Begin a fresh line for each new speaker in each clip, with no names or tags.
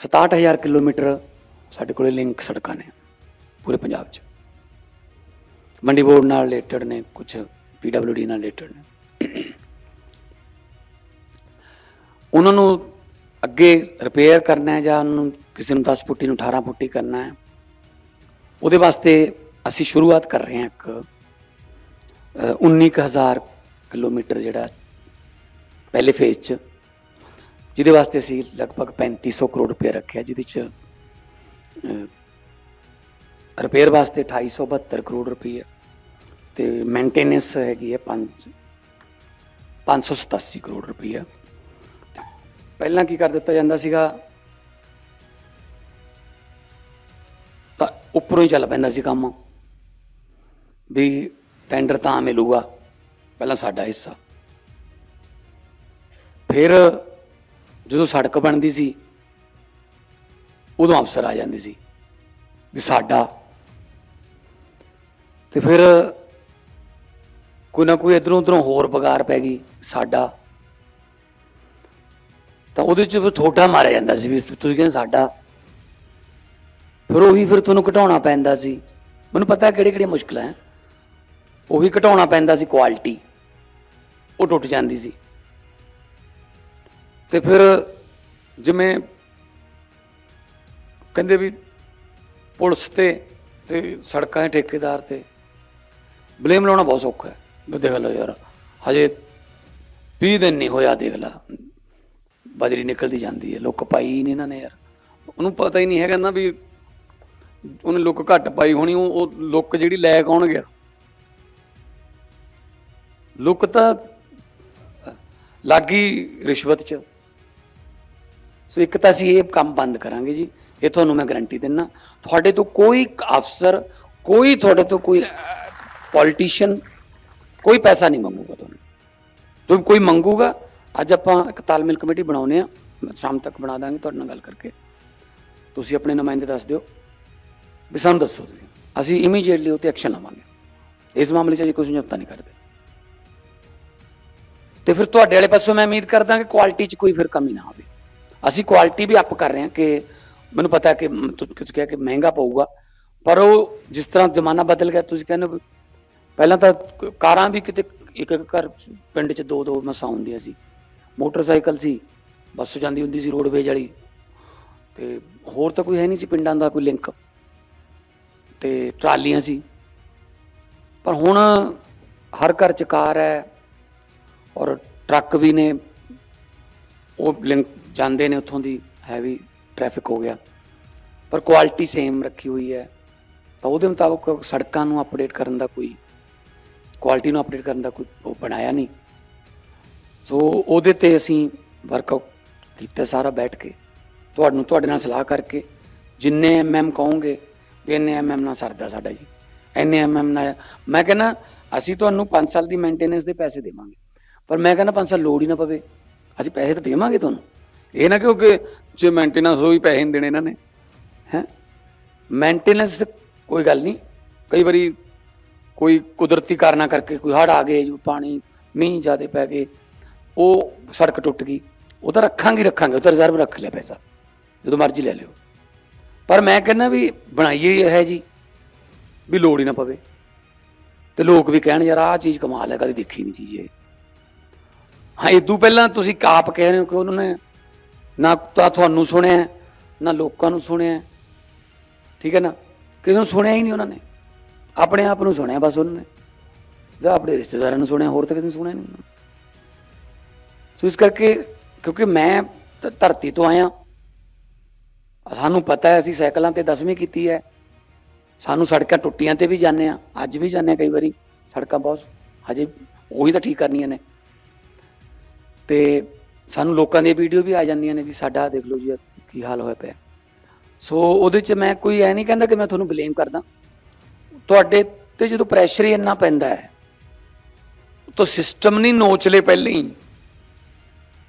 67000 kilometre ਸਾਡੇ ਕੋਲੇ link ਸੜਕਾਂ ਨੇ ਪੂਰੇ ਪੰਜਾਬ 'ਚ। ਮੰਡੀ ਬੋਰਡ ਨਾਲ ਰਿਲੇਟਡ ਨੇ ਕੁਝ ਪੀਡਬਲਯੂਡੀ ਨਾਲ ਰਿਲੇਟਡ ਨੇ। ਉਹਨਾਂ ਨੂੰ ਅੱਗੇ ਰਿਪੇਅਰ ਕਰਨਾ ਹੈ ਜਾਂ ਉਹਨਾਂ ਨੂੰ ਕਿਸੇ ਨੂੰ 10 ਫੁੱਟੀ ਨੂੰ 18 ਫੁੱਟੀ ਕਰਨਾ ਹੈ ਉਹਦੇ ਵਾਸਤੇ ਅਸੀਂ ਸ਼ੁਰੂਆਤ ਕਰ ਰਹੇ ਹਾਂ ਇੱਕ ਅ, 19000 ਕਿਲੋਮੀਟਰ ਜਿਹੜਾ ਪਹਿਲੇ ਫੇਜ਼ 'ਚ ਜਿਹਦੇ ਵਾਸਤੇ ਅਸੀਂ ਲਗਭਗ 3500 ਕਰੋੜ ਰੁਪਏ ਰੱਖਿਆ ਜਿਹਦੇ 'ਚ ਰਿਪੇਅਰ ਵਾਸਤੇ 2872 ਕਰੋੜ ਰੁਪਏ ਤੇ ਮੇਨਟੇਨੈਂਸ ਹੈਗੀ ਹੈ 5 587 ਕਰੋੜ ਰੁਪਏ ਪਹਿਲਾਂ ਕੀ ਕਰ ਦਿੱਤਾ ਜਾਂਦਾ ਸੀਗਾ? ਤਾਂ ਉੱਪਰੋਂ ਹੀ ਚੱਲ ਪੈਂਦਾ ਸੀ ਕੰਮ। ਵੀ ਟੈਂਡਰ ਤਾਂ ਮਿਲੂਗਾ, ਪਹਿਲਾਂ ਸਾਡਾ ਹਿੱਸਾ। ਫਿਰ ਜਦੋਂ ਸੜਕ ਬਣਦੀ ਸੀ, ਉਦੋਂ ਅਫਸਰ ਆ ਜਾਂਦੇ ਸੀ ਵੀ ਸਾਡਾ। ਤੇ ਫਿਰ ਕੋਈ ਨਾ ਕੋਈ ਇਧਰੋਂ ਉਧਰੋਂ ਹੋਰ ਪਗਾਰ ਪੈ ਗਈ, ਸਾਡਾ। ਤਾਂ ਉਹਦੇ ਚ ਫਿਰ ਥੋਟਾ ਮਾਰਿਆ ਜਾਂਦਾ ਸੀ ਵੀ ਤੁਸੀਂ ਕਹਿੰਦੇ ਸਾਡਾ। ਫਿਰ ਉਹੀ ਫਿਰ ਤੁਹਾਨੂੰ ਘਟਾਉਣਾ ਪੈਂਦਾ ਸੀ। ਮੈਨੂੰ ਪਤਾ ਕਿਹੜੇ ਕਿਹੜੇ ਮੁਸ਼ਕਲਾਂ ਹੈ। ਉਹੀ ਘਟਾਉਣਾ ਪੈਂਦਾ ਸੀ ਕੁਆਲਿਟੀ ਉਹ ਟੁੱਟ ਜਾਂਦੀ ਸੀ। ਤੇ ਫਿਰ ਜਿਵੇਂ ਕਹਿੰਦੇ ਵੀ ਪੁਲਿਸ ਤੇ ਤੇ ਸੜਕਾਂ ਦੇ ਠੇਕੇਦਾਰ ਤੇ ਬਲੇਮ ਲਾਉਣਾ ਬਹੁਤ ਸੌਖਾ ਹੈ। ਵੀ ਦੇਖ ਲਓ ਯਾਰ, ਹਜੇ 20 ਦਿਨ ਨਹੀਂ ਹੋਇਆ, ਦੇਖ ਲਾ। ਬਜਰੀ ਨਿਕਲਦੀ ਜਾਂਦੀ ਹੈ, ਲੁੱਕ ਪਾਈ ਹੀ ਨਹੀਂ ਇਹਨਾਂ ਨੇ ਯਾਰ। ਉਹਨੂੰ ਪਤਾ ਹੀ ਨਹੀਂ ਹੈਗਾ ਨਾ ਵੀ ਉਹਨੇ ਲੁੱਕ ਘੱਟ ਪਾਈ ਹੋਣੀ, ਉਹ ਉਹ ਲੁੱਕ ਜਿਹੜੀ ਲੈ ਕੌਣ ਗਿਆ ਲੁੱਕ ਤਾਂ ਲੱਗੀ ਰਿਸ਼ਵਤ ਚ। ਸੋ ਇੱਕ ਤਾਂ ਅਸੀਂ ਇਹ ਕੰਮ ਬੰਦ ਕਰਾਂਗੇ ਜੀ ਇਹ ਤੁਹਾਨੂੰ ਮੈਂ ਗਾਰੰਟੀ ਦਿੰਨਾ ਤੁਹਾਡੇ ਤੋਂ ਕੋਈ ਅਫਸਰ ਕੋਈ ਤੁਹਾਡੇ ਤੋਂ ਕੋਈ ਪੋਲੀਟੀਸ਼ੀਅਨ ਕੋਈ ਪੈਸਾ ਨਹੀਂ ਮੰਗੂਗਾ ਤੁਹਾਨੂੰ ਤੁਹਾਨੂੰ ਕੋਈ ਮੰਗੂਗਾ ਅੱਜ ਆਪਾਂ ਇੱਕ ਤਾਲਮੇਲ ਕਮੇਟੀ ਬਣਾਉਨੇ ਆ ਸ਼ਾਮ ਤੱਕ ਬਣਾ ਦਾਂਗੇ ਤੁਹਾਡੇ ਨਾਲ ਗੱਲ ਕਰਕੇ ਤੁਸੀਂ ਆਪਣੇ ਨੁਮਾਇੰਦੇ ਦੱਸ ਦਿਓ ਵੀ ਸਾਨੂੰ ਦੱਸੋ ਤੁਸੀਂ ਅਸੀਂ ਇਮੀਡੀਏਟਲੀ ਉੱਤੇ ਐਕਸ਼ਨ ਲਵਾਂਗੇ ਇਸ ਮਾਮਲੇ 'ਚ ਅਸੀਂ ਕੋਈ ਸਮਝੌਤਾ ਨਹੀਂ ਕਰਦੇ ਤੇ ਫਿਰ ਤੁਹਾਡੇ ਵਾਲੇ ਪਾਸੋਂ ਮੈਂ ਉਮੀਦ ਕਰਦਾ ਕਿ ਕੁਆਲਿਟੀ 'ਚ ਕੋਈ ਫਿਰ ਕਮੀ ਨਾ ਆਵੇ ਅਸੀਂ ਕੁਆਲਿਟੀ ਵੀ ਅਪ ਕਰ ਰਹੇ ਹਾਂ ਕਿ ਮੈਨੂੰ ਪਤਾ ਕਿ ਤੁਸੀਂ ਤੁਸੀਂ ਕਿਹਾ ਕਿ ਮਹਿੰਗਾ ਪਊਗਾ, ਪਰ ਉਹ ਜਿਸ ਤਰ੍ਹਾਂ ਜ਼ਮਾਨਾ ਬਦਲ ਗਿਆ, ਤੁਸੀਂ ਕਹਿੰਦੇ ਹੋ ਵੀ ਪਹਿਲਾਂ ਤਾਂ ਕਾਰਾਂ ਵੀ ਕਿਤੇ ਇੱਕ ਇੱਕ ਘਰ ਪਿੰਡ 'ਚ ਦੋ ਦੋ ਮਸਾਂ ਹੁੰਦੀਆਂ ਸੀ। ਮੋਟਰਸਾਈਕਲ ਸੀ, ਬੱਸ ਜਾਂਦੀ ਹੁੰਦੀ ਸੀ ਰੋਡਵੇਜ ਵਾਲੀ, ਤੇ ਹੋਰ ਤਾਂ ਕੋਈ ਹੈ ਨਹੀਂ ਸੀ ਪਿੰਡਾਂ ਦਾ ਕੋਈ ਲਿੰਕ ਤੇ ਟਰਾਲੀਆਂ ਸੀ। ਪਰ ਹੁਣ ਹਰ ਘਰ 'ਚ ਕਾਰ ਹੈ ਔਰ ਟਰੱਕ ਵੀ ਨੇ, ਉਹ ਲਿੰਕ ਜਾਂਦੇ ਨੇ ਉੱਥੋਂ ਦੀ, ਹੈਵੀ ਟ੍ਰੈਫਿਕ ਹੋ ਗਿਆ। ਪਰ ਕੁਆਲਿਟੀ ਸੇਮ ਰੱਖੀ ਹੋਈ ਹੈ। ਤਾਂ ਉਹਦੇ ਮੁਤਾਬਕ ਸੜਕਾਂ ਨੂੰ ਅਪਡੇਟ ਕਰਨ ਦਾ ਕੋਈ ਕੁਆਲਿਟੀ ਨੂੰ ਅਪਡੇਟ ਕਰਨ ਦਾ ਕੋਈ ਉਹ ਬਣਾਇਆ ਨਹੀਂ। ਸੋ ਉਹਦੇ ਤੇ ਅਸੀਂ ਵਰਕਆਊਟ ਕੀਤਾ ਸਾਰਾ ਬੈਠ ਕੇ। ਤੁਹਾਨੂੰ, ਤੁਹਾਡੇ ਨਾਲ ਸਲਾਹ ਕਰਕੇ, ਜਿੰਨੇ ਐਮਐਮ ਕਹੋਗੇ ਵੀ ਇੰਨੇ ਐਮਐਮ ਨਾਲ ਸਰਦਾ ਸਾਡਾ ਜੀ। ਇੰਨੇ ਐਮਐਮ ਨਾਲ, ਮੈਂ ਕਹਿੰਦਾ, ਅਸੀਂ ਤੁਹਾਨੂੰ 5 ਸਾਲ ਦੀ ਮੇਨਟੇਨੈਂਸ ਦੇ ਪੈਸੇ ਦੇਵਾਂਗੇ। ਪਰ ਮੈਂ ਕਹਿੰਦਾ 5 ਸਾਲ ਲੋੜ ਹੀ ਨਾ ਪਵੇ। ਅਸੀਂ ਪੈਸੇ ਤਾਂ ਦੇਵਾਂਗੇ ਤੁਹਾਨੂੰ। ਇਹ ਨਾ ਕਿਉਂਕਿ ਜੇ ਮੇਨਟੇਨੈਂਸ ਹੋਈ ਪੈਸੇ ਨਹੀਂ ਦੇਣੇ ਇਹਨਾਂ ਨੇ, ਹੈ? ਮੇਨਟੇਨੈਂਸ ਕੋਈ ਗੱਲ ਨਹੀਂ। ਕਈ ਵਾਰੀ ਕੋਈ ਕੁਦਰਤੀ ਕਾਰਨਾਂ ਕਰਕੇ ਕੋਈ ਹੜ ਆ ਗਏ, ਜੋ ਪਾਣੀ, ਮੀਂਹ ਜ਼ਿਆਦਾ ਪੈ ਗਏ, ਉਹ ਸੜਕ ਟੁੱਟ ਗਈ। ਉਹ ਤਾਂ ਰੱਖਾਂਗੇ ਰੱਖਾਂਗੇ। ਉਹ ਤਾਂ ਰਿਜ਼ਰਵ ਰੱਖ ਲਿਆ ਪੈਸਾ। ਜਦੋਂ ਮਰਜ਼ੀ ਲੈ ਲਿਓ। ਪਰ ਮੈਂ ਕਹਿੰਦਾ ਵੀ ਬਣਾਈਏ ਇਹ ਹੈ ਜੀ, ਵੀ ਲੋੜ ਹੀ ਨਾ ਪਵੇ। ਤੇ ਲੋਕ ਵੀ ਕਹਿਣ, ਯਾਰ, ਆਹ ਚੀਜ਼ ਕਮਾਲ ਹੈ, ਕਦੇ ਦੇਖੀ ਨਹੀਂ ਚੀਜ਼ ਇਹ। ਹਾਂ ਇਦੋਂ ਪਹਿਲਾਂ ਤੁਸੀਂ ਆਪ ਕਹਿ ਰਹੇ ਹੋ ਕਿ ਉਹਨਾਂ ਨੇ ਨਾ ਤਾਂ ਤੁਹਾਨੂੰ ਸੁਣਿਆ, ਨਾ ਲੋਕਾਂ ਨੂੰ ਸੁਣਿਆ। ਠੀਕ ਹੈ ਨਾ? ਕਿਸੇ ਨੂੰ ਸੁਣਿਆ ਹੀ ਨਹੀਂ ਉਹਨਾਂ ਨੇ। ਆਪਣੇ ਆਪ ਨੂੰ ਸੁਣਿਆ ਬਸ ਉਹਨਾਂ ਨੇ। ਜਾਂ ਆਪਣੇ ਰਿਸ਼ਤੇਦਾਰਾਂ ਨੂੰ ਸੁਣਿਆ, ਹੋਰ ਤਾਂ ਕਿਸੇ ਨੇ ਸੁਣਿਆ ਨਹੀਂ ਸੋ ਇਸ ਕਰਕੇ ਕਿਉਂਕਿ ਮੈਂ ਧਰਤੀ ਤੋਂ ਆਇਆ। ਸਾਨੂੰ ਪਤਾ ਹੈ, ਅਸੀਂ ਸਾਈਕਲਾਂ ਤੇ 10ਵੀਂ ਕੀਤੀ ਹੈ। ਸਾਨੂੰ ਸੜਕਾਂ ਟੁੱਟੀਆਂ ਤੇ ਵੀ ਜਾਂਦੇ ਆ ਅੱਜ ਵੀ ਜਾਂਦੇ ਆ ਕਈ ਵਾਰੀ। ਸੜਕਾਂ ਬਹੁਤ, ਹਜੇ ਉਹੀ ਤਾਂ ਠੀਕ ਕਰਨੀਆਂ ਨੇ। ਤੇ ਸਾਨੂੰ ਲੋਕਾਂ ਦੀਆਂ ਵੀਡੀਓ ਵੀ ਆ ਜਾਂਦੀਆਂ ਨੇ ਵੀ ਸਾਡਾ ਦੇਖ ਲਓ ਜੀ ਕੀ ਹਾਲ ਹੋਇਆ ਪਿਆ। ਸੋ ਉਹਦੇ 'ਚ ਮੈਂ ਕੋਈ ਐ ਨਹੀਂ ਕਹਿੰਦਾ ਕਿ ਮੈਂ ਤੁਹਾਨੂੰ ਬਲੇਮ ਕਰਦਾ। ਤੁਹਾਡੇ ਤੇ ਜਦੋਂ ਪ੍ਰੈਸ਼ਰ ਹੀ ਇੰਨਾ ਪੈਂਦਾ ਹੈ, ਤਾਂ ਸਿਸਟਮ ਨਹੀਂ ਨੋਚ ਲੇ ਪਹਿਲਾਂ। ਹੀ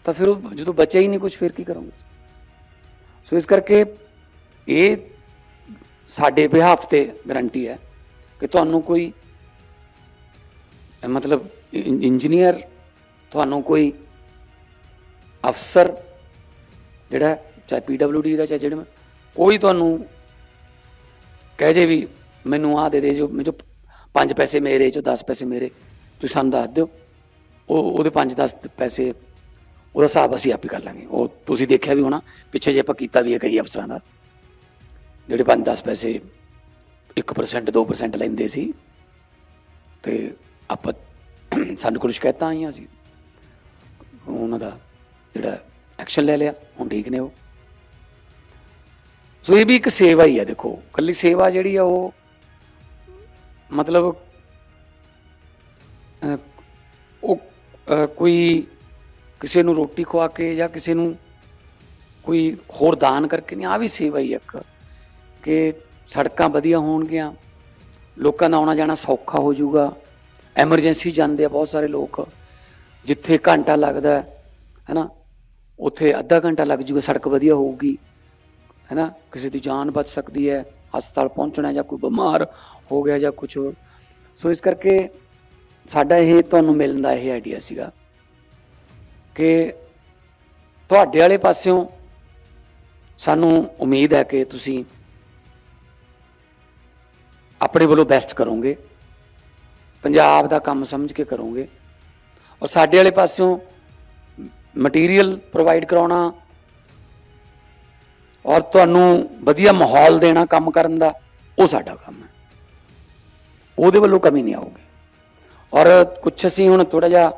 ਤਾਂ ਫਿਰ ਉਹ ਜਦੋਂ ਬਚਿਆ ਹੀ ਨਹੀਂ ਕੁਝ ਫਿਰ ਕੀ ਕਰੋਗੇ? ਸੋ ਇਸ ਕਰਕੇ ਇਹ ਸਾਡੇ ਬਿਹਾਫ ਤੇ ਗਰੰਟੀ ਹੈ ਕਿ ਤੁਹਾਨੂੰ ਕੋਈ, ਮਤਲਬ ਇੰਜੀਨੀਅਰ ਤੁਹਾਨੂੰ ਕੋਈ ਅਫਸਰ ਜਿਹੜਾ ਚਾਹੇ ਪੀਡਬਲਯੂਡੀ ਦਾ, ਚਾਹੇ ਜਿਹੜੇ ਕੋਈ ਤੁਹਾਨੂੰ ਕਹਿ ਜੇ ਵੀ ਮੈਨੂੰ ਆਹ ਦੇ ਦੇ ਜੋ ਮੈਨੂੰ ਪੰਜ ਪੈਸੇ ਮੇਰੇ ਚੋਂ 10 ਪੈਸੇ ਮੇਰੇ, ਤੁਸੀਂ ਸਾਨੂੰ ਦੱਸ ਦਿਓ। ਉਹ, ਉਹਦੇ 5-10 ਪੈਸੇ, ਉਹਦਾ ਹਿਸਾਬ ਅਸੀਂ ਆਪ ਹੀ ਕਰ ਲਾਂਗੇ। ਉਹ ਤੁਸੀਂ ਦੇਖਿਆ ਵੀ ਹੋਣਾ, ਪਿੱਛੇ ਜੇ ਆਪਾਂ ਕੀਤਾ ਵੀ ਹੈ ਕਈ ਅਫਸਰਾਂ ਦਾ, ਜਿਹੜੇ 5-10 ਪੈਸੇ 1% 2% ਲੈਂਦੇ ਸੀ, ਤੇ ਆਪਾਂ ਸਾਨੂੰ ਕੋਲ ਸ਼ਿਕਾਇਤਾਂ ਆਈਆਂ ਸੀ। ਉਹਨਾਂ ਦਾ ਜਿਹੜਾ ਐਕਸ਼ਨ ਲੈ ਲਿਆ, ਹੁਣ ਠੀਕ ਨੇ ਉਹ। ਸੋ ਇਹ ਵੀ ਇੱਕ ਸੇਵਾ ਹੀ ਹੈ ਦੇਖੋ। ਕੱਲੀ ਸੇਵਾ ਜਿਹੜੀ ਆ, ਉਹ ਮਤਲਬ ਉਹ ਕੋਈ ਕਿਸੇ ਨੂੰ ਰੋਟੀ ਖਵਾ ਕੇ ਜਾਂ ਕਿਸੇ ਨੂੰ ਕੋਈ ਹੋਰ ਦਾਨ ਕਰਕੇ ਨਹੀਂ ਆ ਵੀ ਸੇਵਾ ਹੀ ਇੱਕ, ਕਿ ਸੜਕਾਂ ਵਧੀਆ ਹੋਣਗੀਆਂ, ਲੋਕਾਂ ਦਾ ਆਉਣਾ ਜਾਣਾ ਸੌਖਾ ਹੋ ਜਾਊਗਾ। ਐਮਰਜੈਂਸੀ ਜਾਂਦੇ ਆ ਬਹੁਤ ਸਾਰੇ ਲੋਕ, ਜਿੱਥੇ ਘੰਟਾ ਲੱਗਦਾ ਹੈ ਨਾ? ਉੱਥੇ ਅੱਧਾ ਘੰਟਾ ਲੱਗ ਜੂਗਾ, ਸੜਕ ਵਧੀਆ ਹੋਊਗੀ, ਹੈਨਾ? ਕਿਸੇ ਦੀ ਜਾਨ ਬਚ ਸਕਦੀ ਹੈ, ਹਸਪਤਾਲ ਪਹੁੰਚਣਾ ਜਾਂ ਕੋਈ ਬਿਮਾਰ ਹੋ ਗਿਆ ਜਾਂ ਕੁਝ ਹੋਰ। ਸੋ ਇਸ ਕਰਕੇ ਸਾਡਾ ਇਹ ਤੁਹਾਨੂੰ ਮਿਲਣ ਦਾ ਇਹ ਆਈਡੀਆ ਸੀਗਾ ਕਿ ਤੁਹਾਡੇ ਵਾਲੇ ਪਾਸਿਓਂ ਸਾਨੂੰ ਉਮੀਦ ਹੈ ਕਿ ਤੁਸੀਂ ਆਪਣੇ ਵੱਲੋਂ ਬੈਸਟ ਕਰੋਗੇ, ਪੰਜਾਬ ਦਾ ਕੰਮ ਸਮਝ ਕੇ ਕਰੋਗੇ। ਔਰ ਸਾਡੇ ਵਾਲੇ ਪਾਸਿਓਂ ਮਟੀਰੀਅਲ ਪ੍ਰੋਵਾਈਡ ਕਰਾਉਣਾ ਔਰ ਤੁਹਾਨੂੰ ਵਧੀਆ ਮਾਹੌਲ ਦੇਣਾ ਕੰਮ ਕਰਨ ਦਾ, ਉਹ ਸਾਡਾ ਕੰਮ ਹੈ। ਉਹਦੇ ਵੱਲੋਂ ਕਮੀ ਨਹੀਂ ਆਊਗੀ। ਔਰ ਕੁਝ ਅਸੀਂ ਹੁਣ ਥੋੜਾ ਜਿਹਾ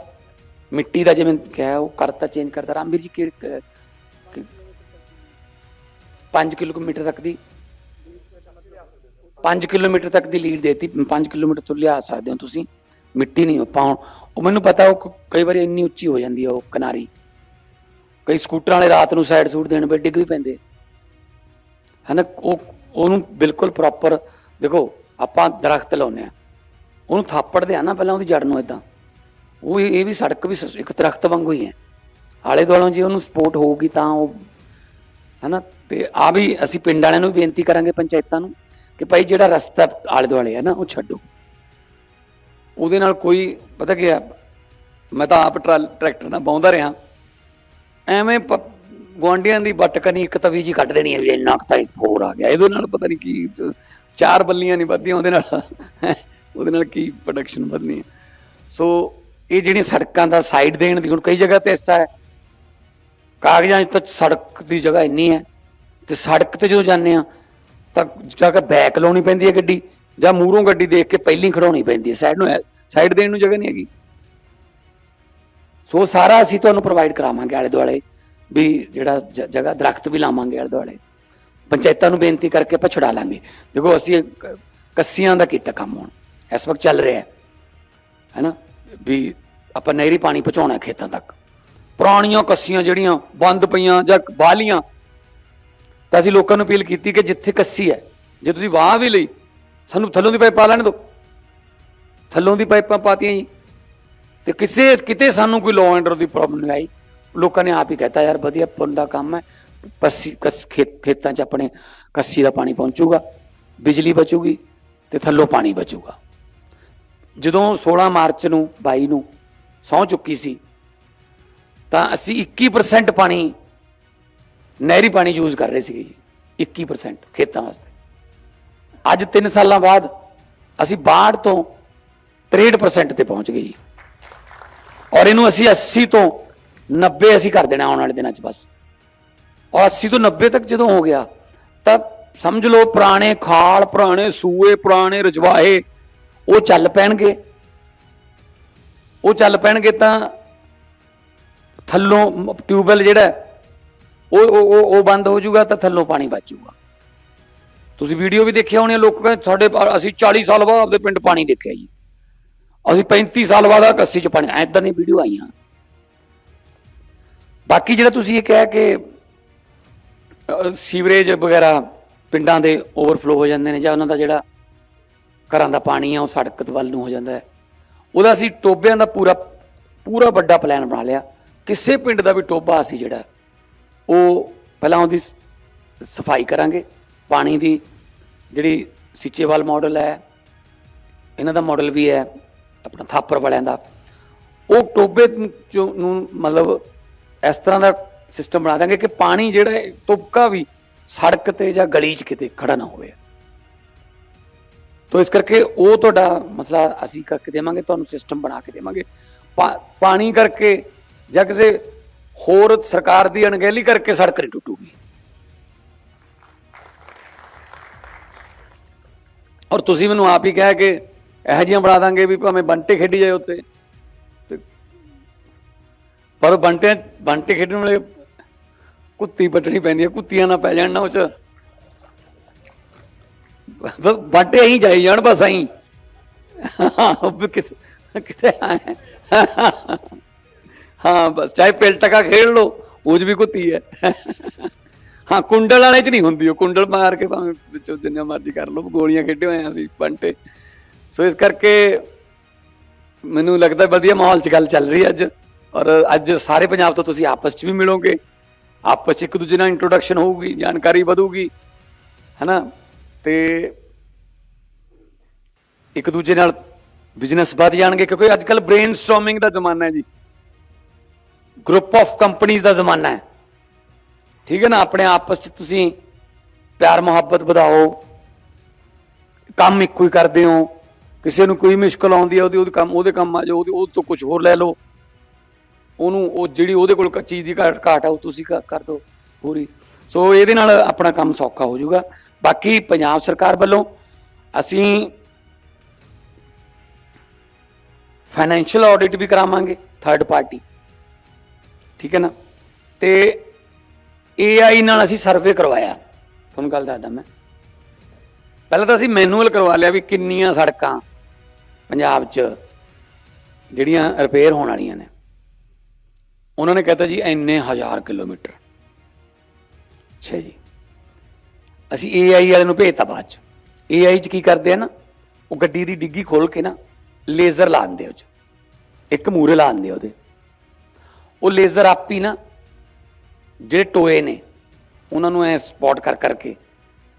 ਮਿੱਟੀ ਦਾ ਜਿਵੇਂ ਕਿਹਾ, ਉਹ ਕਰਤਾ ਚੇਂਜ ਕਰਤਾ ਰਾਮਵੀਰ ਜੀ ਕਿ 5 ਕਿਲੋਮੀਟਰ ਤੱਕ ਦੀ 5 ਕਿਲੋਮੀਟਰ ਤੱਕ ਦੀ ਲੀਡ ਦੇਤੀ। 5 ਕਿਲੋਮੀਟਰ ਤੋਂ ਲਿਆ ਸਕਦੇ ਹੋ ਤੁਸੀਂ। ਮਿੱਟੀ ਨਹੀਂ ਪਾਉਣ ਉਹ ਮੈਨੂੰ ਪਤਾ, ਉਹ ਕ- ਕਈ ਵਾਰੀ ਇੰਨੀ ਉੱਚੀ ਹੋ ਜਾਂਦੀ ਹੈ ਉਹ ਕਿਨਾਰੀ। ਕਈ ਸਕੂਟਰਾਂ ਵਾਲੇ ਰਾਤ ਨੂੰ ਸਾਈਡ ਸੂਟ ਦੇਣ ਵੇ ਡਿੱਗ ਵੀ ਪੈਂਦੇ। ਹਨਾ, ਉਹ, ਉਹਨੂੰ ਬਿਲਕੁਲ ਪ੍ਰੋਪਰ ਦੇਖੋ, ਆਪਾਂ ਦਰਖਤ ਲਾਉਂਦੇ ਆ ਉਹਨੂੰ ਥਾਪੜਦੇ ਆ ਨਾ ਪਹਿਲਾਂ ਉਹਦੀ ਜੜ ਨੂੰ ਇਦਾਂ ਉਹ ਇਹ ਇਹ ਵੀ ਸੜਕ ਵੀ ਸ- ਇੱਕ ਦਰਖਤ ਵਾਂਗੂ ਹੀ ਹੈ। ਆਲੇ ਦੁਆਲੋਂ ਜੇ ਉਹਨੂੰ ਸਪੋਰਟ ਹੋਊਗੀ ਤਾਂ ਉਹ, ਹਨਾ, ਤੇ ਆ ਵੀ ਅਸੀਂ ਪਿੰਡ ਵਾਲਿਆਂ ਨੂੰ ਵੀ ਬੇਨਤੀ ਕਰਾਂਗੇ, ਪੰਚਾਇਤਾਂ ਨੂੰ, ਕਿ ਭਾਈ ਜਿਹੜਾ ਰਸਤਾ ਆਲੇ ਦੁਆਲੇ ਹੈ ਨਾ, ਉਹ ਛੱਡੋ। ਉਹਦੇ ਨਾਲ ਕੋਈ, ਪਤਾ ਕੀ ਆ, ਮੈਂ ਤਾਂ ਆਪ ਟਰਾ- ਟਰੈਕਟਰ ਨਾਲ ਬਾਉਂਦਾ ਰਿਹਾ। ਐਵੇਂ ਪ- ਗੁਆਂਢੀਆਂ ਦੀ ਬੱਟ ਕਨੀ ਇੱਕ ਤਵੀ ਜੀ ਕੱਢ ਦੇਣੀ ਹੈ ਵੀ ਇੰਨਾ ਕੁ ਤਾਂ ਹੋਰ ਆ ਗਿਆ। ਇਹਦੇ ਨਾਲ ਪਤਾ ਨਹੀਂ ਕੀ, ਚਾਰ ਬੱਲੀਆਂ ਨਹੀਂ ਵੱਧਦੀਆਂ, ਉਹਦੇ ਨਾਲ ਉਹਦੇ ਨਾਲ ਕੀ ਪ੍ਰੋਡਕਸ਼ਨ ਵਧਣੀ ਹੈ। ਸੋ ਇਹ ਜਿਹੜੀਆਂ ਸੜਕਾਂ ਦਾ ਸਾਈਡ ਦੇਣ ਦੀ, ਹੁਣ ਕਈ ਜਗ੍ਹਾ ਤੇ ਐਸਾ ਹੈ। ਕਾਗਜ਼ਾਂ 'ਚ ਤਾਂ ਸੜਕ ਦੀ ਜਗ੍ਹਾ ਇੰਨੀ ਹੈ, ਤੇ ਸੜਕ ਤੇ ਜਦੋਂ ਜਾਂਦੇ ਆ ਤਾਂ ਜਾ ਕੇ ਬੈਕ ਲਾਉਣੀ ਪੈਂਦੀ ਹੈ ਗੱਡੀ, ਜਾਂ ਮੂਹਰੋਂ ਗੱਡੀ ਦੇਖ ਕੇ ਪਹਿਲੀ ਖੜਾਉਣੀ ਪੈਂਦੀ ਹੈ। ਸਾਈਡ ਨੂੰ ਸਾਈਡ ਦੇਣ ਨੂੰ ਜਗ੍ਹਾ ਨਹੀਂ ਹੈਗੀ। ਸੋ ਸਾਰਾ ਅਸੀਂ ਤੁਹਾਨੂੰ ਪ੍ਰੋਵਾਈਡ ਕਰਾਵਾਂਗੇ ਆਲੇ ਦੁਆਲੇ, ਵੀ ਜਿਹੜਾ ਜ- ਜਗ੍ਹਾ, ਦਰਖਤ ਵੀ ਲਾਵਾਂਗੇ ਆਲੇ ਦੁਆਲੇ। ਪੰਚਾਇਤਾਂ ਨੂੰ ਬੇਨਤੀ ਕਰਕੇ ਆਪਾਂ ਛੁਡਾ ਲਾਂਗੇ। ਦੇਖੋ, ਅਸੀਂ ਕ- ਕੱਸੀਆਂ ਦਾ ਕੀਤਾ ਕੰਮ ਹੁਣ। ਇਸ ਵਕਤ ਚੱਲ ਰਿਹਾ ਹੈ। ਹੈਨਾ? ਵੀ ਆਪਾਂ ਨਹਿਰੀ ਪਾਣੀ ਪਹੁੰਚਾਉਣਾ ਖੇਤਾਂ ਤੱਕ। ਪੁਰਾਣੀਆਂ ਕੱਸੀਆਂ ਜਿਹੜੀਆਂ ਬੰਦ ਪਈਆਂ ਜਾਂ ਬਾਲੀਆਂ ਤਾਂ ਅਸੀਂ ਲੋਕਾਂ ਨੂੰ ਅਪੀਲ ਕੀਤੀ ਕਿ ਜਿੱਥੇ ਕੱਸੀ ਹੈ, ਜੇ ਤੁਸੀਂ ਵਾਹ ਵੀ ਲਈ, ਸਾਨੂੰ ਥੱਲੋਂ ਦੀ ਪਾਈਪ ਪਾ ਲੈਣ ਦਿਓ। ਥੱਲੋਂ ਦੀ ਪਾਈਪਾਂ ਪਾਤੀਆਂ ਜੀ। ਤੇ ਕਿਸੇ, ਕਿਤੇ ਸਾਨੂੰ ਕੋਈ ਲਾਅ ਐਂਡਰ ਦੀ ਪ੍ਰੋਬਲਮ ਨਹੀਂ ਆਈ। ਲੋਕਾਂ ਨੇ ਆਪ ਹੀ ਕਹਿਤਾ, ਯਾਰ ਵਧੀਆ, ਪੁੰਨ ਦਾ ਕੰਮ ਹੈ। ਪੱਸੀ, ਕਸ- ਖੇਤ, ਖੇਤਾਂ 'ਚ ਆਪਣੇ ਕੱਸੀ ਦਾ ਪਾਣੀ ਪਹੁੰਚੂਗਾ, ਬਿਜਲੀ ਬਚੂਗੀ ਤੇ ਥੱਲੋਂ ਪਾਣੀ ਬਚੂਗਾ। ਜਦੋਂ 16 ਮਾਰਚ ਨੂੰ 22 ਨੂੰ ਸਹੁੰ ਚੁੱਕੀ ਸੀ, ਤਾਂ ਅਸੀਂ 21% ਪਾਣੀ, ਨਹਿਰੀ ਪਾਣੀ ਯੂਜ਼ ਕਰ ਰਹੇ ਸੀਗੇ ਜੀ। 21% ਖੇਤਾਂ ਵਾਸਤੇ। ਅੱਜ 3 ਸਾਲਾਂ ਬਾਅਦ ਅਸੀਂ 62 ਤੋਂ 63% ਤੇ ਪਹੁੰਚ ਗਏ ਜੀ। ਔਰ ਇਹਨੂੰ ਅਸੀਂ 80 ਤੋਂ 90 ਅਸੀਂ ਕਰ ਦੇਣਾ ਆਉਣ ਵਾਲੇ ਦਿਨਾਂ 'ਚ ਬਸ। ਔਰ 80 ਤੋਂ 90 ਤੱਕ ਜਦੋਂ ਹੋ ਗਿਆ, ਤਾਂ ਸਮਝ ਲਓ ਪੁਰਾਣੇ ਖਾਲ, ਪੁਰਾਣੇ ਸੂਏ, ਪੁਰਾਣੇ ਰਜਵਾਏ ਉਹ ਚੱਲ ਪੈਣਗੇ। ਉਹ ਚੱਲ ਪੈਣਗੇ ਤਾਂ ਥੱਲੋਂ ਮ- ਟਿਊਬਵੈੱਲ ਜਿਹੜਾ, ਉਹ ਉਹ, ਉਹ- ਬੰਦ ਹੋ ਜਾਊਗਾ ਤਾਂ ਥੱਲੋਂ ਪਾਣੀ ਬਚ ਜਾਊਗਾ। ਤੁਸੀਂ ਵੀਡੀਓ ਵੀ ਦੇਖਿਆ ਹੋਣੀ ਲੋਕ ਕਹਿੰਦੇ ਸਾਡੇ ਅਸੀਂ 40 ਸਾਲ ਬਾਅਦ ਆਪਦੇ ਪਿੰਡ ਪਾਣੀ ਦੇਖਿਆ ਜੀ। ਅਸੀਂ 35 ਸਾਲ ਬਾਅਦ ਆ ਕੱਸੀ ਚ ਪਾਣੀ ਐਦਾਂ ਦੀ ਵੀਡੀਓ ਆਈਆਂ। ਬਾਕੀ ਜਿਹੜਾ ਤੁਸੀਂ ਇਹ ਕਿਹਾ ਕਿ ਸੀਵਰੇਜ ਵਗੈਰਾ ਪਿੰਡਾਂ ਦੇ ਓਵਰਫਲੋ ਹੋ ਜਾਂਦੇ ਨੇ ਜਾਂ ਉਹਨਾਂ ਦਾ ਜਿਹੜਾ ਘਰਾਂ ਦਾ ਪਾਣੀ ਆ, ਉਹ ਸੜਕ ਵੱਲ ਨੂੰ ਹੋ ਜਾਂਦਾ ਉਹਦਾ ਅਸੀਂ ਟੋਬਿਆਂ ਦਾ ਪੂਰਾ ਪੂਰਾ ਵੱਡਾ ਪਲਾਨ ਬਣਾ ਲਿਆ। ਕਿਸੇ ਪਿੰਡ ਦਾ ਵੀ ਟੋਬਾ ਅਸੀਂ ਜਿਹੜਾ, ਉਹ ਪਹਿਲਾਂ ਉਹਦੀ ਸਫ਼ਾਈ ਕਰਾਂਗੇ। ਪਾਣੀ ਦੀ ਜਿਹੜੀ ਸੀਚੇਵਾਲ ਮਾਡਲ ਹੈ, ਇਹਨਾਂ ਦਾ ਮਾਡਲ ਵੀ ਹੈ। ਆਪਣਾ ਥਾਪਰ ਵਾਲਿਆਂ ਦਾ। ਉਹ ਟੋਬੇ ਚੋਂ ਨੂੰ ਮਤਲਬ ਇਸ ਤਰ੍ਹਾਂ ਦਾ ਸਿਸਟਮ ਬਣਾ ਦਾਂਗੇ ਕਿ ਪਾਣੀ ਜਿਹੜਾ ਹੈ, ਤੁਪਕਾ ਵੀ ਸੜਕ ਤੇ ਜਾਂ ਗਲੀ 'ਚ ਕਿਤੇ ਖੜਾ ਨਾ ਹੋਵੇ। ਤੋ ਇਸ ਕਰਕੇ ਉਹ ਤੁਹਾਡਾ ਮਸਲਾ ਅਸੀਂ ਕਰਕੇ ਦੇਵਾਂਗੇ ਤੁਹਾਨੂੰ ਸਿਸਟਮ ਬਣਾ ਕੇ ਦੇਵਾਂਗੇ। ਪਾ- ਪਾਣੀ ਕਰਕੇ ਜਾਂ ਕਿਸੇ ਹੋਰ ਸਰਕਾਰ ਦੀ ਅਣਗਹਿਲੀ ਕਰਕੇ ਸੜਕ ਨਹੀਂ ਟੁੱਟੂਗੀ। ਔਰ ਤੁਸੀਂ ਮੈਨੂੰ ਆਪ ਹੀ ਕਿਹਾ ਕਿ ਇਹੋ ਜਿਹੀਆਂ ਬਣਾ ਦਾਂਗੇ ਵੀ ਭਾਵੇਂ ਬੰਟੇ ਖੇਡੀ ਜਾਏ ਉੱਤੇ ਪਰ ਬੰਟੇ ਬੰਟੇ ਖੇਡਣ ਵੇਲੇ ਕੁੱਤੀ ਪੱਟਣੀ ਪੈਂਦੀ ਹੈ, ਕੁੱਤੀਆਂ ਨਾ ਪੈ ਜਾਣ ਨਾ ਉਹ ਬੰਟੇ ਹੀ ਜਾਈ ਜਾਣ, ਬਸ ਅਹੀਂ ਕਿਤੇ ਹਾਂ, ਬਸ ਚਾਹੇ ਪਿਲਟਕਾ ਖੇਡ ਲੋ ਉਹ 'ਚ ਵੀ ਕੁੱਤੀ ਹੈ। ਹਾਂ, ਕੁੰਡਲ ਵਾਲੇ ਚ ਨਹੀਂ ਹੁੰਦੀ ਉਹ, ਕੁੰਡਲ ਮਾਰ ਕੇ ਭਾਵੇਂ ਵਿੱਚੋਂ ਜਿੰਨਾ ਮਰਜ਼ੀ ਕਰ ਲੋ ਗੋਲੀਆਂ ਖੇਡੇ ਹੋਏ ਆ ਅਸੀਂ, ਬੰਟੇ। ਸੋ ਇਸ ਕਰਕੇ ਮੈਨੂੰ ਲੱਗਦਾ ਵਧੀਆ ਮਾਹੌਲ 'ਚ ਗੱਲ ਚੱਲ ਰਹੀ ਹੈ ਅੱਜ। ਔਰ ਅੱਜ ਸਾਰੇ ਪੰਜਾਬ ਤੋਂ ਤੁਸੀਂ ਆਪਸ 'ਚ ਵੀ ਮਿਲੋਗੇ। ਆਪਸ 'ਚ ਇੱਕ ਦੂਜੇ ਨਾਲ ਇੰਟਰੋਡਕਸ਼ਨ ਹੋਊਗੀ, ਜਾਣਕਾਰੀ ਵਧੂਗੀ। ਹੈਨਾ? ਤੇ ਇੱਕ ਦੂਜੇ ਨਾਲ ਬਿਜ਼ਨਸ ਵੱਧ ਜਾਣਗੇ, ਕਿਉਂਕਿ ਅੱਜ ਕੱਲ ਬ੍ਰੇਨਸਟਾਰਮਿੰਗ ਦਾ ਜ਼ਮਾਨਾ ਹੈ ਜੀ। ਗਰੁੱਪ ਆਫ ਕੰਪਨੀਆਂ ਦਾ ਜ਼ਮਾਨਾ ਹੈ। ਠੀਕ ਹੈ ਨਾ? ਆਪਣੇ ਆਪਸ 'ਚ ਤੁਸੀਂ ਪਿਆਰ ਮੁਹੱਬਤ ਵਧਾਓ। ਕੰਮ ਇੱਕੋ ਹੀ ਕਰਦੇ ਹੋ। ਕਿਸੇ ਨੂੰ ਕੋਈ ਮੁਸ਼ਕਲ ਆਉਂਦੀ ਹੈ ਉਹਦੀ ਉਹਦੇ ਕੰਮ ਉਹਦੇ ਕੰਮ ਆ ਜਾਓ, ਉਹਦੇ ਉਹ ਤੋਂ ਕੁਝ ਹੋਰ ਲੈ ਲਓ। ਉਹਨੂੰ ਉਹ ਜਿਹੜੀ ਉਹਦੇ ਕੋਲ ਕ- ਚੀਜ਼ ਦੀ ਘਾਟ ਘਾਟ ਆ, ਉਹ ਤੁਸੀਂ ਕ- ਕਰ ਦਿਓ ਪੂਰੀ। ਸੋ ਇਹਦੇ ਨਾਲ ਆਪਣਾ ਕੰਮ ਸੌਖਾ ਹੋ ਜਾਊਗਾ। ਬਾਕੀ ਪੰਜਾਬ ਸਰਕਾਰ ਵੱਲੋਂ ਅਸੀਂ ਫਾਈਨੈਂਸ਼ੀਅਲ ਆਡਿਟ ਵੀ ਕਰਾਵਾਂਗੇ ਥਰਡ ਪਾਰਟੀ ਠੀਕ ਹੈ ਨਾ? ਤੇ AI ਨਾਲ ਅਸੀਂ ਸਰਵੇ ਕਰਵਾਇਆ। ਤੁਹਾਨੂੰ ਗੱਲ ਦੱਸਦਾ ਮੈਂ। ਪਹਿਲਾਂ ਤਾਂ ਅਸੀਂ ਮੈਨੂਅਲ ਕਰਵਾ ਲਿਆ ਵੀ ਕਿੰਨੀਆਂ ਸੜਕਾਂ ਪੰਜਾਬ 'ਚ ਜਿਹੜੀਆਂ ਰਿਪੇਅਰ ਹੋਣ ਵਾਲੀਆਂ ਨੇ, ਉਹਨਾਂ ਨੇ ਕਹਤਾ ਜੀ ਇੰਨੇ ਹਜ਼ਾਰ ਕਿਲੋਮੀਟਰ। ਅੱਛਾ ਜੀ। ਅਸੀਂ AI ਵਾਲੇ ਨੂੰ ਭੇਜਤਾ ਬਾਅਦ 'ਚ। AI 'ਚ ਕੀ ਕਰਦੇ ਆ ਨਾ, ਉਹ ਗੱਡੀ ਦੀ ਡਿੱਗੀ ਖੋਲ ਕੇ ਨਾ ਲੇਜ਼ਰ ਲਾ ਦਿੰਦੇ ਉਹ 'ਚ। ਇੱਕ ਮੂਰੇ ਲਾ ਦਿੰਦੇ ਉਹਦੇ। ਉਹ ਲੇਜ਼ਰ ਆਪ ਹੀ ਨਾ, ਜਿਹੜੇ ਟੋਏ ਨੇ, ਉਹਨਾਂ ਨੂੰ ਐ ਸਪੌਟ ਕਰ ਕਰਕੇ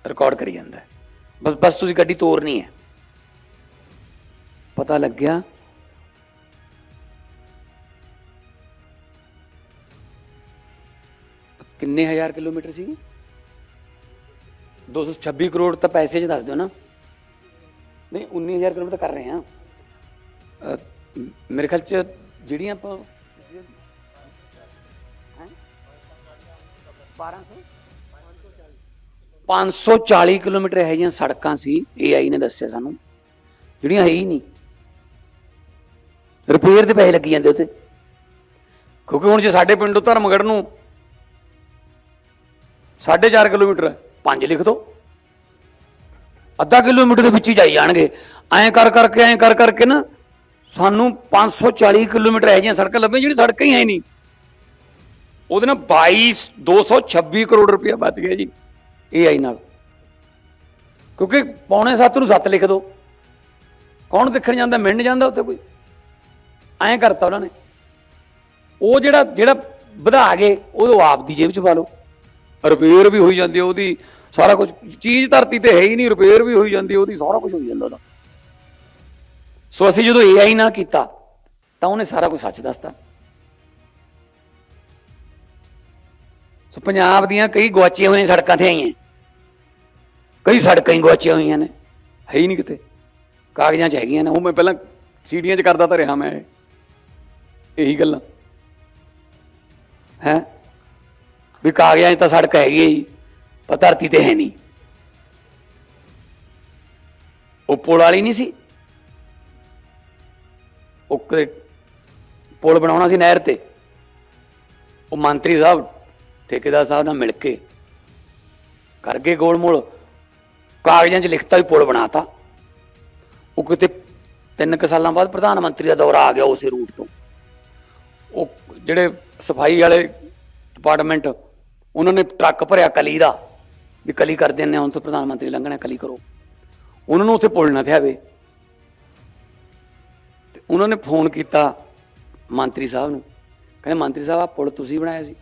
ਰਿਕਾਰਡ ਕਰੀ ਜਾਂਦਾ। ਬਸ ਬਸ ਤੁਸੀਂ ਗੱਡੀ ਤੋਰਨੀ ਹੈ। ਪਤਾ ਲੱਗਿਆ। ਕਿੰਨੇ ਹਜ਼ਾਰ ਕਿਲੋਮੀਟਰ ਸੀ? 226 ਕਰੋੜ ਤਾਂ ਪੈਸੇ 'ਚ ਦੱਸ ਦਿਓ ਨਾ। ਨਹੀਂ 19000 ਕਿਲੋਮੀਟਰ ਕਰ ਰਹੇ ਹਾਂ। ਮੇਰੇ ਖਿਆਲ 'ਚ ਜਿਹੜੀਆਂ ਆਪਾਂ ਹੈਂ? 1200 540 ਕਿਲੋਮੀਟਰ ਇਹ ਜਿਹੀਆਂ ਸੜਕਾਂ ਸੀ AI ਨੇ ਦੱਸਿਆ ਸਾਨੂੰ। ਜਿਹੜੀਆਂ ਹੈ ਹੀ ਨਹੀਂ। ਰਿਪੇਅਰ ਦੇ ਪੈਸੇ ਲੱਗੀ ਜਾਂਦੇ ਉੱਤੇ ਕਿਉਂਕਿ ਹੁਣ ਜੇ ਸਾਡੇ ਪਿੰਡੋਂ ਧਰਮਗੜ੍ਹ ਨੂੰ 4.5 ਕਿਲੋਮੀਟਰ ਹੈ 5 ਲਿਖ ਦਿਓ ਅੱਧਾ ਕਿਲੋਮੀਟਰ ਦੇ ਵਿੱਚ ਹੀ ਜਾਈ ਜਾਣਗੇ। ਐਂ ਕਰ ਕਰਕੇ, ਐਂ ਕਰ ਕਰਕੇ ਨਾ ਸਾਨੂੰ 540 ਕਿਲੋਮੀਟਰ ਇਹ ਜਿਹੀਆਂ ਸੜਕਾਂ ਲੱਭੀਆਂ ਜਿਹੜੀ ਸੜਕਾਂ ਹੀ ਹੈ ਨਹੀਂ। ਉਹਦੇ ਨਾਲ 22 226 ਕਰੋੜ ਰੁਪਇਆ ਬਚ ਗਿਆ ਜੀ AI ਨਾਲ। ਕਿਉਂਕਿ ਪੌਣੇ 7 ਨੂੰ 7 ਲਿਖ ਦਿਓ ਕੌਣ ਦੇਖਣ ਜਾਂਦਾ ਮਿਲਣ ਜਾਂਦਾ ਉੱਥੇ ਕੋਈ? ਐਂ ਕਰਤਾ ਉਹਨਾਂ ਨੇ। ਉਹ ਜਿਹੜਾ ਜਿਹੜਾ ਵਧਾ ਗਏ ਉਹ ਆਪ ਦੀ ਜੇਬ ਚ ਪਾ ਲਓ। ਰਿਪੇਅਰ ਵੀ ਹੋਈ ਜਾਂਦੀ ਉਹਦੀ, ਸਾਰਾ ਕੁਝ ਚੀਜ਼ ਧਰਤੀ ਤੇ ਹੈ ਹੀ ਨਹੀਂ, ਰਿਪੇਅਰ ਵੀ ਹੋਈ ਜਾਂਦੀ ਉਹਦੀ, ਸਾਰਾ ਕੁਝ ਹੋਈ ਜਾਂਦਾ ਉਹਦਾ। ਸੋ ਅਸੀਂ ਜਦੋਂ AI ਨਾਲ ਕੀਤਾ, ਤਾਂ ਉਹਨੇ ਸਾਰਾ ਕੁਝ ਸੱਚ ਦੱਸਤਾ। ਸੋ ਪੰਜਾਬ ਦੀਆਂ ਕਈ ਗਵਾਚੀਆਂ ਹੋਈਆਂ ਸੜਕਾਂ ਤੇ ਆਈਆਂ। ਕਈ ਸੜਕਾਂ ਹੀ ਗਵਾਚੀਆਂ ਹੋਈਆਂ ਨੇ। ਹੈ ਹੀ ਨਹੀਂ ਕਿਤੇ। ਕਾਗਜ਼ਾਂ 'ਚ ਹੈਗੀਆਂ ਨੇ। ਉਹ ਮੈਂ ਪਹਿਲਾਂ ਸੀਡੀਆਂ 'ਚ ਕਰਦਾ ਤਾਂ ਰਿਹਾ ਮੈਂ। ਇਹੀ ਗੱਲਾਂ। ਹੈ? ਵੀ ਕਾਗਜ਼ਾਂ 'ਚ ਤਾਂ ਸੜਕ ਹੈਗੀ ਹੈ ਜੀ, ਪਰ ਧਰਤੀ ਤੇ ਹੈ ਨਹੀਂ। ਉਹ ਪੁਲ ਵਾਲੀ ਨਹੀਂ ਸੀ? ਉਹ ਕਿਤੇ ਪੁਲ ਬਣਾਉਣਾ ਸੀ ਨਹਿਰ ਤੇ। ਉਹ ਮੰਤਰੀ ਸਾਹਿਬ, ਠੇਕੇਦਾਰ ਸਾਹਿਬ ਨਾਲ ਮਿਲ ਕੇ ਕਰ ਗਏ ਗੋਲਮੋਲ। ਕਾਗਜ਼ਾਂ 'ਚ ਲਿਖਤਾ ਵੀ ਪੁਲ ਬਣਾਤਾ। ਉਹ ਕਿਤੇ ਤਿੰਨ ਕੁ ਸਾਲਾਂ ਬਾਅਦ ਪ੍ਰਧਾਨ ਮੰਤਰੀ ਦਾ ਦੌਰਾ ਆ ਗਿਆ ਉਸੇ ਰੂਟ ਤੋਂ। ਉਹ ਜਿਹੜੇ ਸਫ਼ਾਈ ਵਾਲੇ ਡਿਪਾਰਟਮੈਂਟ ਉਹਨਾਂ ਨੇ ਟਰੱਕ ਭਰਿਆ ਕਲੀ ਦਾ, ਵੀ ਕਲੀ ਕਰ ਦਿੰਦੇ ਹਾਂ, ਹੁਣ ਤੋਂ ਪ੍ਰਧਾਨ ਮੰਤਰੀ ਲੰਘਣਾ, ਕਲੀ ਕਰੋ। ਉਹਨਾਂ ਨੂੰ ਉੱਥੇ ਪੁਲ ਨਾ ਪਿਆਵੇ ਤੇ ਉਹਨਾਂ ਨੇ ਫੋਨ ਕੀਤਾ ਮੰਤਰੀ ਸਾਹਿਬ ਨੂੰ। ਕਹਿੰਦੇ, ਮੰਤਰੀ ਸਾਹਿਬ ਆ ਪੁਲ ਤੁਸੀਂ ਬਣਾਇਆ ਸੀ?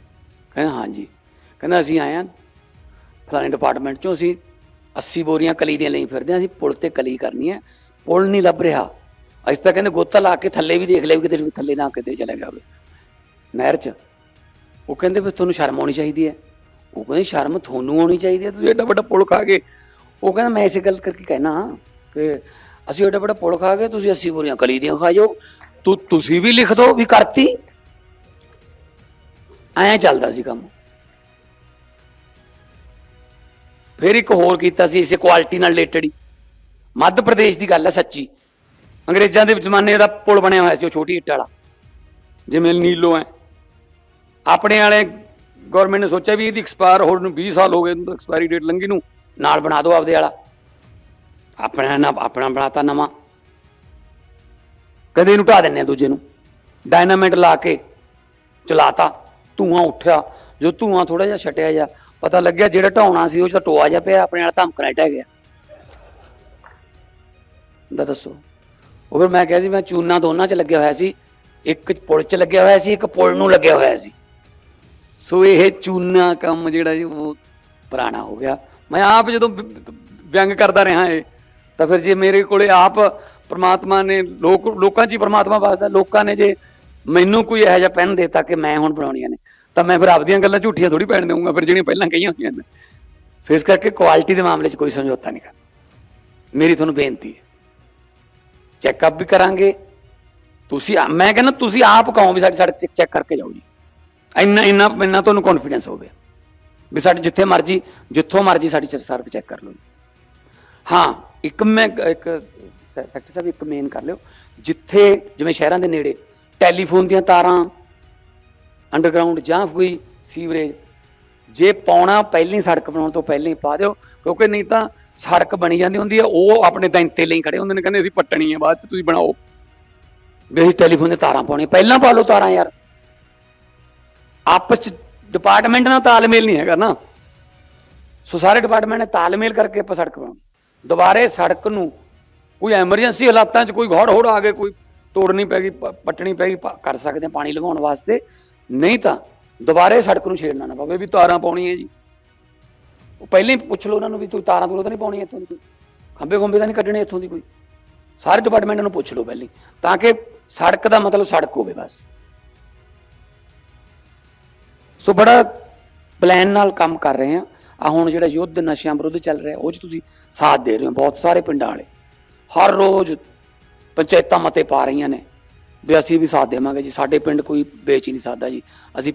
ਕਹਿੰਦਾ, ਹਾਂਜੀ। ਕਹਿੰਦਾ, ਅਸੀਂ ਆਏ ਹਾਂ, ਫਲਾਣੇ ਡਿਪਾਰਟਮੈਂਟ ਚੋਂ ਅਸੀਂ 80 ਬੋਰੀਆਂ ਕਲੀ ਦੀਆਂ ਲਈ ਫਿਰਦੇ ਹਾਂ, ਅਸੀਂ ਪੁਲ ਤੇ ਕਲੀ ਕਰਨੀ ਹੈ। ਪੁਲ ਨਹੀਂ ਲੱਭ ਰਿਹਾ। ਅਸੀਂ ਤਾਂ ਕਹਿੰਦੇ, ਗੋਤਾ ਲਾ ਕੇ ਥੱਲੇ ਵੀ ਦੇਖ ਲਿਆ ਵੀ ਕਿਤੇ ਥੱਲੇ ਨਾ ਕਿਤੇ ਚਲੇ ਗਿਆ ਹੋਵੇ ਨਹਿਰ 'ਚ। ਉਹ ਕਹਿੰਦੇ ਵੀ ਤੁਹਾਨੂੰ ਸ਼ਰਮ ਆਉਣੀ ਚਾਹੀਦੀ ਹੈ। ਉਹ ਕਹਿੰਦੇ ਸ਼ਰਮ ਤੁਹਾਨੂੰ ਆਉਣੀ ਚਾਹੀਦੀ ਹੈ, ਤੁਸੀਂ ਐਡਾ ਵੱਡਾ ਪੁਲ ਖਾ ਗਏ ਉਹ ਕਹਿੰਦਾ ਮੈਂ ਇਸੇ ਗੱਲ ਕਰਕੇ ਕਹਿਣਾ ਕਿ ਅਸੀਂ ਐਡਾ ਵੱਡਾ ਪੁਲ ਖਾ ਗਏ ਤੁਸੀਂ 80 ਬੋਰੀਆਂ ਕਲੀ ਦੀਆਂ ਖਾ ਜਾਓ ਤੂੰ, ਤੁਸੀਂ ਵੀ ਲਿਖ ਦਿਓ ਵੀ ਕਰਤੀ। ਐਂ ਚੱਲਦਾ ਸੀ ਕੰਮ। ਫਿਰ ਇੱਕ ਹੋਰ ਕੀਤਾ ਸੀ ਇਸੇ ਕੁਆਲਿਟੀ ਨਾਲ ਰਿਲੇਟਡ ਹੀ। ਮੱਧ ਪ੍ਰਦੇਸ਼ ਦੀ ਗੱਲ ਹੈ ਸੱਚੀ। ਅੰਗਰੇਜ਼ਾਂ ਦੇ ਜ਼ਮਾਨੇ ਦਾ ਪੁਲ ਬਣਿਆ ਹੋਇਆ ਸੀ, ਉਹ ਛੋਟੀ ਇੱਟ ਵਾਲਾ। ਜਿਵੇਂ ਨੀਲੋ ਹੈ। ਆਪਣੇ ਵਾਲੇ ਗਵਰਨਮੈਂਟ ਨੇ ਸੋਚਿਆ ਵੀ ਇਹਦੀ ਐਕਸਪਾਇਰ ਹੋਣ ਨੂੰ 20 ਸਾਲ ਹੋ ਗਏ, ਇਹਨੂੰ ਐਕਸਪਾਇਰੀ ਡੇਟ ਲੰਘੀ ਨੂੰ, ਨਾਲ ਬਣਾ ਦਿਓ ਆਪਦੇ ਵਾਲਾ। ਆਪਣਾ ਨਾ, ਆਪਣਾ ਬਣਾਤਾ ਨਵਾਂ। ਕਦੇ ਇਹਨੂੰ ਢਾ ਦਿੰਨੇ ਆ ਦੂਜੇ ਨੂੰ। ਡਾਇਨਾਮਾਈਟ ਲਾ ਕੇ ਚਲਾਤਾ, ਧੂਆਂ ਉੱਠਿਆ। ਜੋ ਧੂਆਂ ਥੋੜਾ ਜਿਹਾ ਛਟਿਆ ਜਾ ਪਤਾ ਲੱਗਿਆ ਜਿਹੜਾ ਢਾਉਣਾ ਸੀ ਉਹ 'ਚ ਤਾਂ ਟੋਆ ਜਿਹਾ ਪਿਆ, ਆਪਣੇ ਵਾਲਾ ਧਮਕਣਾ ਟਹਿ ਗਿਆ। ਦਾ ਦੱਸੋ। ਉਹ ਫਿਰ ਮੈਂ ਕਿਹਾ ਸੀ, ਮੈਂ ਚੂਨਾ ਦੋਨਾਂ 'ਚ ਲੱਗਿਆ ਹੋਇਆ ਸੀ। ਇੱਕ ਪੁਲ 'ਚ ਲੱਗਿਆ ਹੋਇਆ ਸੀ, ਇੱਕ ਪੁਲ ਨੂੰ ਲੱਗਿਆ ਹੋਇਆ ਸੀ। ਸੋ ਇਹ ਚੂਨਾ ਕੰਮ ਜਿਹੜਾ ਜੀ ਉਹ ਪੁਰਾਣਾ ਹੋ ਗਿਆ। ਮੈਂ ਆਪ ਜਦੋਂ ਵਿਅੰਗ ਕਰਦਾ ਰਿਹਾ ਇਹ, ਤਾਂ ਫਿਰ ਜੇ ਮੇਰੇ ਕੋਲੇ ਆਪ ਪ੍ਰਮਾਤਮਾ ਨੇ ਲੋਕ, ਲੋਕਾਂ 'ਚ ਹੀ ਪ੍ਰਮਾਤਮਾ ਵਸਦਾ ਲੋਕਾਂ ਨੇ ਜੇ ਮੈਨੂੰ ਕੋਈ ਇਹੋ ਜਿਹਾ ਪੈਨ ਦੇਤਾ ਕਿ ਮੈਂ ਹੁਣ ਬਣਾਉਣੀਆਂ ਨੇ, ਤਾਂ ਮੈਂ ਫਿਰ ਆਪਦੀਆਂ ਗੱਲਾਂ ਝੂਠੀਆਂ ਥੋੜੀ ਪੈਣ ਦੇਵਾਂਗਾ ਫਿਰ ਜਿਹੜੀਆਂ ਪਹਿਲਾਂ ਕਹੀਆਂ ਹੋਈਆਂ ਨੇ। ਸੋ ਇਸ ਕਰਕੇ ਕੁਆਲਿਟੀ ਦੇ ਮਾਮਲੇ 'ਚ ਕੋਈ ਸਮਝੌਤਾ ਨਹੀਂ ਕਰਦਾ। ਮੇਰੀ ਤੁਹਾਨੂੰ ਬੇਨਤੀ ਹੈ, ਚੈੱਕਅਪ ਵੀ ਕਰਾਂਗੇ, ਤੁਸੀਂ ਮੈਂ ਕਹਿੰਦਾ ਤੁਸੀਂ ਆਪ ਕਹੋ ਵੀ ਸਾਡੇ ਸਾਡੇ ਚੈੱਕ ਕਰਕੇ ਜਾਓ ਜੀ। ਇੰਨਾ ਇੰਨਾ ਇੰਨਾ ਤੁਹਾਨੂੰ ਕੌਨਫੀਡੈਂਸ ਹੋਵੇ। ਵੀ ਸਾਡੇ ਜਿੱਥੇ ਮਰਜ਼ੀ, ਜਿੱਥੋਂ ਮਰਜ਼ੀ ਸਾਡੀ ਚ- ਸੜਕ ਚੈੱਕ ਕਰ ਲਓ। ਜੀ ਹਾਂ, ਇੱਕ ਮੈਂ, ਇੱਕ ਸੈਕਟਰ ਸਾਹਿਬ, ਇੱਕ ਮੇਨ ਕਰ ਲਿਓ। ਜਿੱਥੇ, ਜਿਵੇਂ ਸ਼ਹਿਰਾਂ ਦੇ ਨੇੜੇ ਟੈਲੀਫੋਨ ਦੀਆਂ ਤਾਰਾਂ ਅੰਡਰਗਰਾਉਂਡ ਜਾਂ ਕੋਈ ਸੀਵਰੇਜ ਜੇ ਪਾਉਣਾ ਪਹਿਲੀ ਸੜਕ ਬਣਾਉਣ ਤੋਂ ਪਹਿਲਾਂ ਹੀ ਪਾ ਦਿਓ, ਕਿਉਂਕਿ ਨਹੀਂ ਤਾਂ ਸੜਕ ਬਣੀ ਜਾਂਦੀ ਹੁੰਦੀ ਹੈ, ਉਹ ਆਪਣੇ ਦਿਨ ਤੇ ਲਈ ਖੜੇ ਹੁੰਦੇ ਨੇ, ਕਹਿੰਦੇ ਅਸੀਂ ਪੱਟਣੀ ਹੈ, ਬਾਅਦ ਚ ਤੁਸੀਂ ਬਣਾਓ। ਵੀ ਅਸੀਂ ਟੈਲੀਫੋਨ ਦੀਆਂ ਤਾਰਾਂ ਪਾਉਣੀਆਂ। ਪਹਿਲਾਂ ਪਾ ਲਓ ਤਾਰਾਂ ਯਾਰ। ਆਪਸ ਚ ਡਿਪਾਰਟਮੈਂਟ ਨਾਲ ਤਾਲਮੇਲ ਨਹੀਂ ਹੈਗਾ ਨਾ। ਸੋ ਸਾਰੇ ਡਿਪਾਰਟਮੈਂਟ ਨੇ ਤਾਲਮੇਲ ਕਰਕੇ ਆਪਾਂ ਸੜਕ ਬਣਾਉਣੀ। ਦੁਬਾਰੇ ਸੜਕ ਨੂੰ ਕੋਈ ਐਮਰਜੈਂਸੀ ਹਾਲਾਤਾਂ 'ਚ ਕੋਈ ਘੋੜ ਹੋੜ ਆ ਗਏ, ਕੋਈ ਤੋੜਨੀ ਪੈ ਗਈ ਪੱਟਣੀ ਪੈ ਗਈ ਕਰ ਸਕਦੇ ਹਾਂ ਪਾਣੀ ਲਗਾਉਣ ਵਾਸਤੇ। ਨਹੀਂ ਤਾਂ ਦੁਬਾਰੇ ਸੜਕ ਨੂੰ ਛੇੜਨਾ ਨਾ ਪਵੇ ਵੀ ਤਾਰਾਂ ਪਾਉਣੀਆਂ ਜੀ। ਉਹ ਪਹਿਲਾਂ ਹੀ ਪੁੱਛ ਲਓ ਉਹਨਾਂ ਨੂੰ ਵੀ ਤੂੰ ਤਾਰਾਂ ਤੂਰਾਂ ਤਾਂ ਨਹੀਂ ਪਾਉਣੀਆਂ ਇੱਥੋਂ ਦੀ। ਕੋਈ ਖੰਬੇ ਖੰਬੇ ਤਾਂ ਨਹੀਂ ਕੱਢਣੇ ਇੱਥੋਂ ਦੀ ਕੋਈ। ਸਾਰੇ ਡਿਪਾਰਟਮੈਂਟ ਨੂੰ ਪੁੱਛ ਲਓ ਪਹਿਲਾਂ ਤਾਂ ਕਿ ਸੜਕ ਦਾ ਮਤਲਬ ਸੜਕ ਹੋਵੇ ਬਸ। ਸੋ ਬੜਾ ਪਲਾਨ ਨਾਲ ਕੰਮ ਕਰ ਰਹੇ ਆ ਆ ਹੁਣ ਜਿਹੜਾ ਯੁੱਧ ਨਸ਼ਿਆਂ ਵਿਰੁੱਧ ਚੱਲ ਰਿਹਾ, ਉਹ ਚ ਤੁਸੀਂ ਸਾਥ ਦੇ ਰਹੇ ਹੋ। ਬਹੁਤ ਸਾਰੇ ਪਿੰਡਾਂ ਵਾਲੇ ਹਰ ਰੋਜ਼ ਪੰਚਾਇਤਾਂ ਮਤੇ ਪਾ ਰਹੀਆਂ ਨੇ ਵੀ ਅਸੀਂ ਵੀ ਸਾਥ ਦੇਵਾਂਗੇ ਜੀ। ਸਾਡੇ ਪਿੰਡ ਕੋਈ ਵੇਚ ਹੀ ਨਹੀਂ ਸਕਦਾ ਜੀ। ਅਸੀਂ